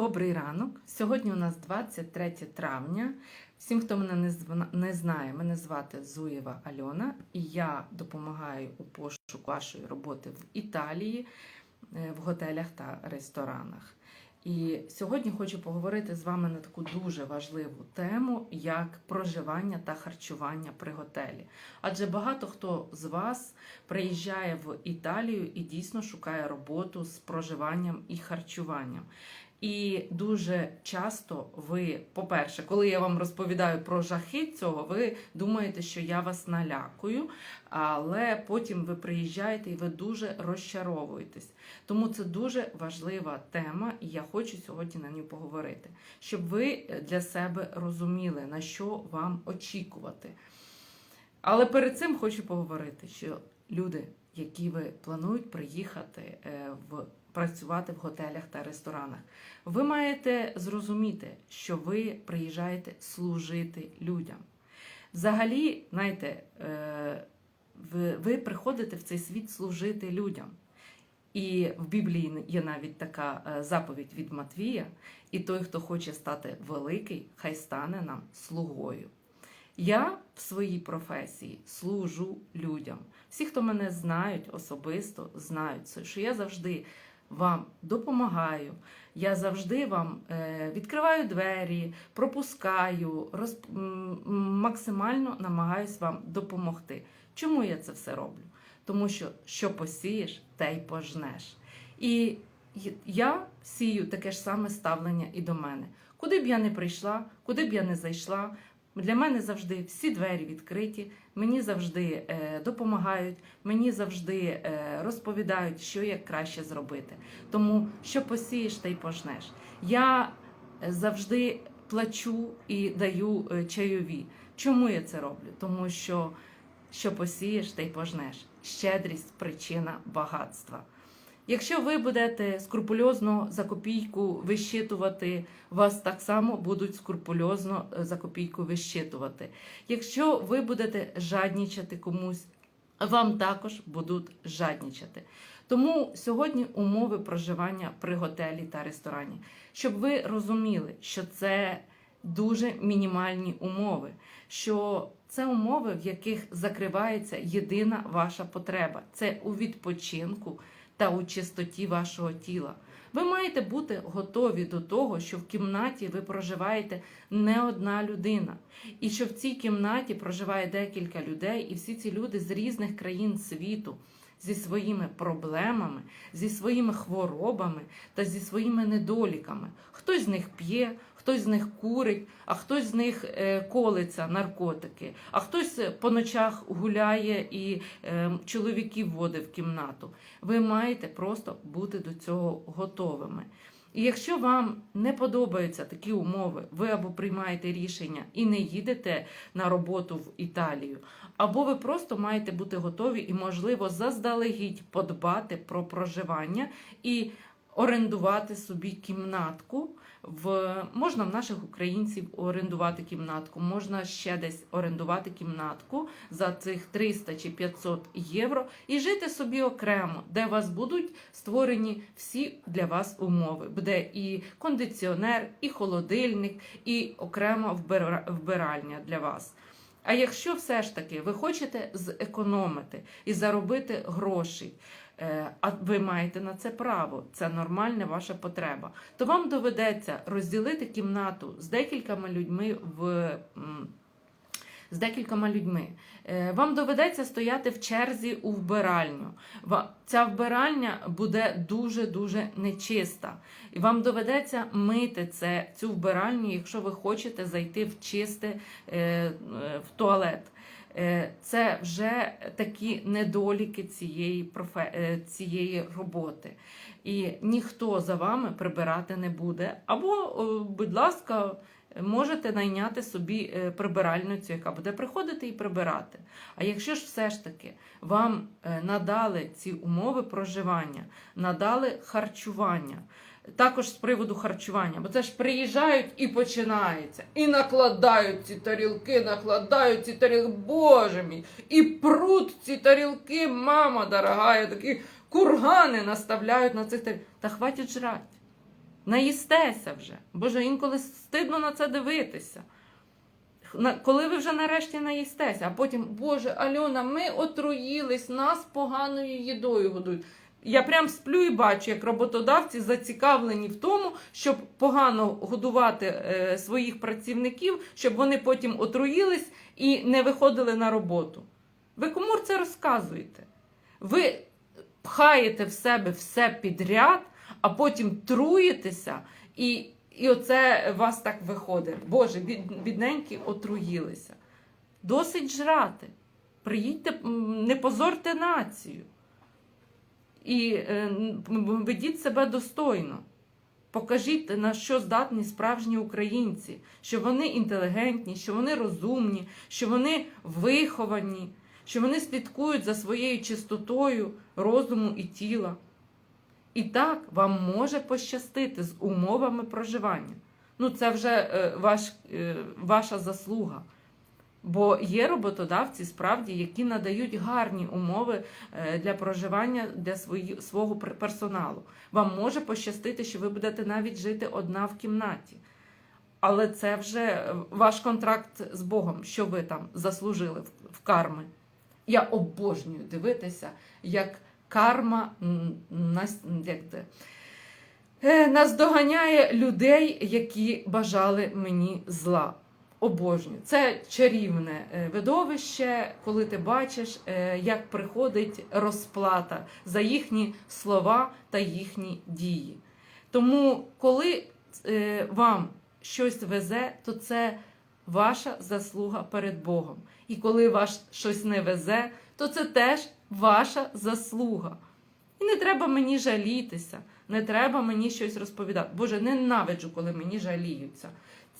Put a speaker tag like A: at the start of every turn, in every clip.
A: Добрий ранок. Сьогодні у нас 23 травня. Всім, хто мене не, знає, мене звати Зуєва Альона, і я допомагаю у пошуку вашої роботи в Італії, е, в готелях та ресторанах. І сьогодні хочу поговорити з вами на таку дуже важливу тему, як проживання та харчування при готелі. Адже багато хто з вас приїжджає в Італію і дійсно шукає роботу з проживанням і харчуванням. І дуже часто ви, по-перше, коли я вам розповідаю про жахи цього, ви думаєте, що я вас налякую, але потім ви приїжджаєте і ви дуже розчаровуєтесь. Тому це дуже важлива тема, і я хочу сьогодні на ній поговорити, щоб ви для себе розуміли, на що вам очікувати. Але перед цим хочу поговорити, що люди, які ви планують приїхати е, в працювати в готелях та ресторанах, ви маєте зрозуміти, що ви приїжджаєте служити людям. Взагалі, знаєте, е, ви, приходите в цей світ служити людям. І в Біблії є навіть така е, заповідь від Матвія: і той, хто хоче стати великий, хай стане нам слугою. Я в своїй професії служу людям. Всі, хто мене знають особисто, знають що я завжди вам допомагаю. Я завжди вам е, відкриваю двері, пропускаю, роз, максимально намагаюсь вам допомогти. Чому я це все роблю? Тому що що посієш, те й пожнеш. І я сію таке ж саме ставлення і до мене. Куди б я не прийшла, куди б я не зайшла, для мене завжди всі двері відкриті, мені завжди е, допомагають, мені завжди е, розповідають, що як краще зробити. Тому що посієш, та й пожнеш. Я завжди плачу і даю е, чайові. Чому я це роблю? Тому що що посієш, та й пожнеш. Щедрість причина багатства. Якщо ви будете скрупульозно за копійку вищитувати, вас так само будуть скрупульозно за копійку вищитувати. Якщо ви будете жаднічати комусь, вам також будуть жаднічати. Тому сьогодні умови проживання при готелі та ресторані, щоб ви розуміли, що це дуже мінімальні умови, що це умови, в яких закривається єдина ваша потреба це у відпочинку та у чистоті вашого тіла. Ви маєте бути готові до того, що в кімнаті ви проживаєте не одна людина, і що в цій кімнаті проживає декілька людей, і всі ці люди з різних країн світу. Зі своїми проблемами, зі своїми хворобами та зі своїми недоліками. Хтось з них п'є, хтось з них курить, а хтось з них е, колиться наркотики, а хтось по ночах гуляє і е, чоловіків водить в кімнату. Ви маєте просто бути до цього готовими. І якщо вам не подобаються такі умови, ви або приймаєте рішення і не їдете на роботу в Італію, або ви просто маєте бути готові і, можливо, заздалегідь подбати про проживання і орендувати собі кімнатку. В можна в наших українців орендувати кімнатку, можна ще десь орендувати кімнатку за цих 300 чи 500 євро і жити собі окремо, де у вас будуть створені всі для вас умови. Буде і кондиціонер, і холодильник, і окрема вбира- вбиральня для вас. А якщо все ж таки ви хочете зекономити і заробити гроші, а ви маєте на це право, це нормальна ваша потреба, то вам доведеться розділити кімнату з декількома людьми в. З декількома людьми. Е, Вам доведеться стояти в черзі у вбиральню. Ця вбиральня буде дуже-дуже нечиста. І вам доведеться мити це, цю вбиральню, якщо ви хочете зайти в чисте е, е, в туалет. Е, Це вже такі недоліки цієї, профе... е, цієї роботи. І ніхто за вами прибирати не буде. Або, будь ласка, можете найняти собі е, прибиральницю, яка буде приходити і прибирати. А якщо ж все ж таки вам е, надали ці умови проживання, надали харчування. Також з приводу харчування, бо це ж приїжджають і починається. І накладають ці тарілки, накладають ці тарілки, боже мій, і прут ці тарілки, мама дорога, такі кургани наставляють на цих тарілках. Та хватить жрать. Наїстеся вже. Боже, інколи стидно на це дивитися. Коли ви вже нарешті наїстеся, а потім, Боже, Альона, ми отруїлись, нас поганою їдою годують. Я прям сплю і бачу, як роботодавці зацікавлені в тому, щоб погано годувати е, своїх працівників, щоб вони потім отруїлись і не виходили на роботу. Ви кому це розказуєте? Ви пхаєте в себе все підряд, а потім труїтеся, і, і оце вас так виходить. Боже, бід, бідненькі отруїлися. Досить жрати. Приїдьте, не позорте націю. І е, ведіть себе достойно. Покажіть, на що здатні справжні українці, що вони інтелігентні, що вони розумні, що вони виховані, що вони слідкують за своєю чистотою розуму і тіла. І так вам може пощастити з умовами проживання. Ну, це вже е, ваш, е, ваша заслуга. Бо є роботодавці, справді, які надають гарні умови е, для проживання для свого персоналу. Вам може пощастити, що ви будете навіть жити одна в кімнаті. Але це вже е, ваш контракт з Богом, що ви там заслужили в, карми. Я обожнюю дивитися, як карма як це, е, наздоганяє людей, які бажали мені зла. Обожнюю. Це чарівне е, видовище, коли ти бачиш, е, як приходить розплата за їхні слова та їхні дії. Тому, коли е, вам щось везе, то це ваша заслуга перед Богом. І коли вас щось не везе, то це теж ваша заслуга. І не треба мені жалітися, не треба мені щось розповідати. Боже, ненавиджу, коли мені жаліються.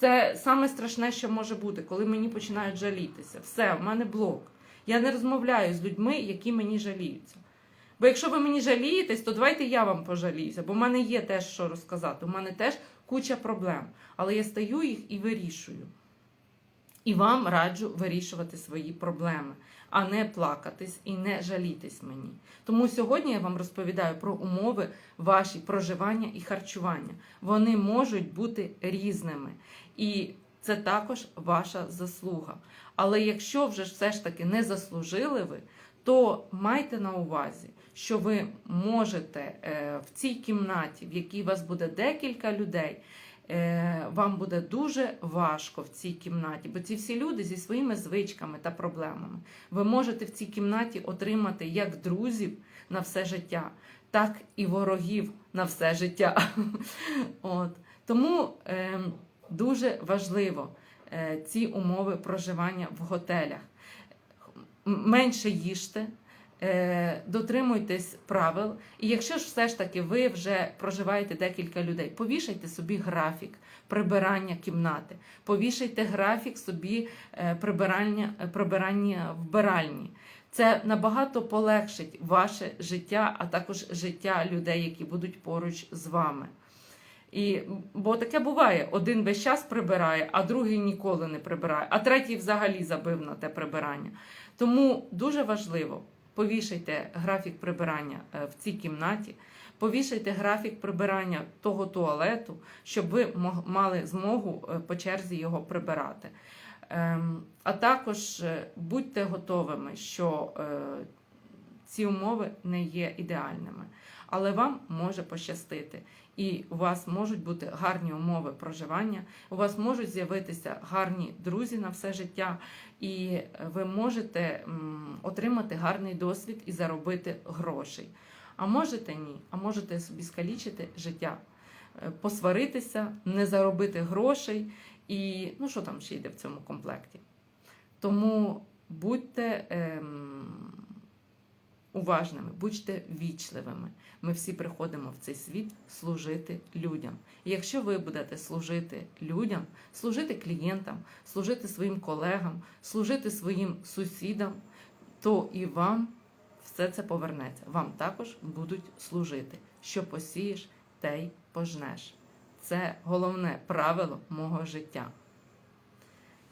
A: Це саме страшне, що може бути, коли мені починають жалітися. Все, в мене блок. Я не розмовляю з людьми, які мені жаліються. Бо якщо ви мені жалієтесь, то давайте я вам пожаліюся, бо в мене є теж що розказати. У мене теж куча проблем. Але я стаю їх і вирішую. І вам раджу вирішувати свої проблеми, а не плакатись і не жалітись мені. Тому сьогодні я вам розповідаю про умови ваші проживання і харчування. Вони можуть бути різними. І це також ваша заслуга. Але якщо вже все ж таки не заслужили ви, то майте на увазі, що ви можете е, в цій кімнаті, в якій вас буде декілька людей, е, вам буде дуже важко в цій кімнаті, бо ці всі люди зі своїми звичками та проблемами. Ви можете в цій кімнаті отримати як друзів на все життя, так і ворогів на все життя. От. Тому е, дуже важливо е, ці умови проживання в готелях. Менше їжте, е, дотримуйтесь правил. І якщо ж все ж таки ви вже проживаєте декілька людей, повішайте собі графік прибирання кімнати, повішайте графік собі е, прибирання, прибирання вбиральні. Це набагато полегшить ваше життя, а також життя людей, які будуть поруч з вами. І, бо таке буває: один весь час прибирає, а другий ніколи не прибирає, а третій взагалі забив на те прибирання. Тому дуже важливо повішайте графік прибирання е, в цій кімнаті, повішайте графік прибирання того туалету, щоб ви мали змогу е, по черзі його прибирати. Ем, А також е, будьте готовими, що ці умови не є ідеальними, але вам може пощастити. І у вас можуть бути гарні умови проживання, у вас можуть з'явитися гарні друзі на все життя, і ви можете отримати гарний досвід і заробити грошей. А можете ні, а можете собі скалічити життя, е, посваритися, не заробити грошей, і ну що там ще йде в цьому комплекті. Тому будьте ем, уважними, будьте вічливими. Ми всі приходимо в цей світ служити людям. І якщо ви будете служити людям, служити клієнтам, служити своїм колегам, служити своїм сусідам, то і вам все це повернеться. Вам також будуть служити. Що посієш, те й пожнеш. Це головне правило мого життя.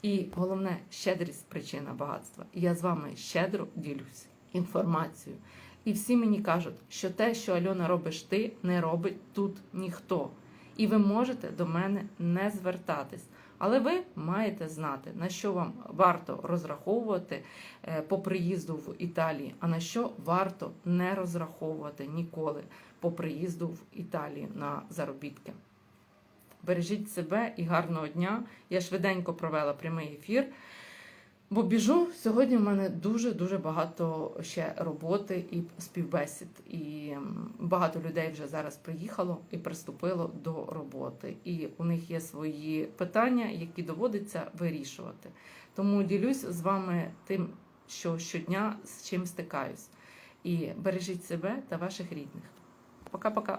A: І головне щедрість причина багатства. Я з вами щедро ділюсь інформацією. І всі мені кажуть, що те, що Альона робиш ти, не робить тут ніхто. і ви можете до мене не звертатись. Але ви маєте знати, на що вам варто розраховувати е, по приїзду в Італії, а на що варто не розраховувати ніколи по приїзду в Італію на заробітки. Бережіть себе і гарного дня. Я швиденько провела прямий ефір. Бо біжу сьогодні. в мене дуже дуже багато ще роботи і співбесід. І багато людей вже зараз приїхало і приступило до роботи. І у них є свої питання, які доводиться вирішувати. Тому ділюсь з вами тим, що щодня з чим стикаюсь. І бережіть себе та ваших рідних. Пока-пока.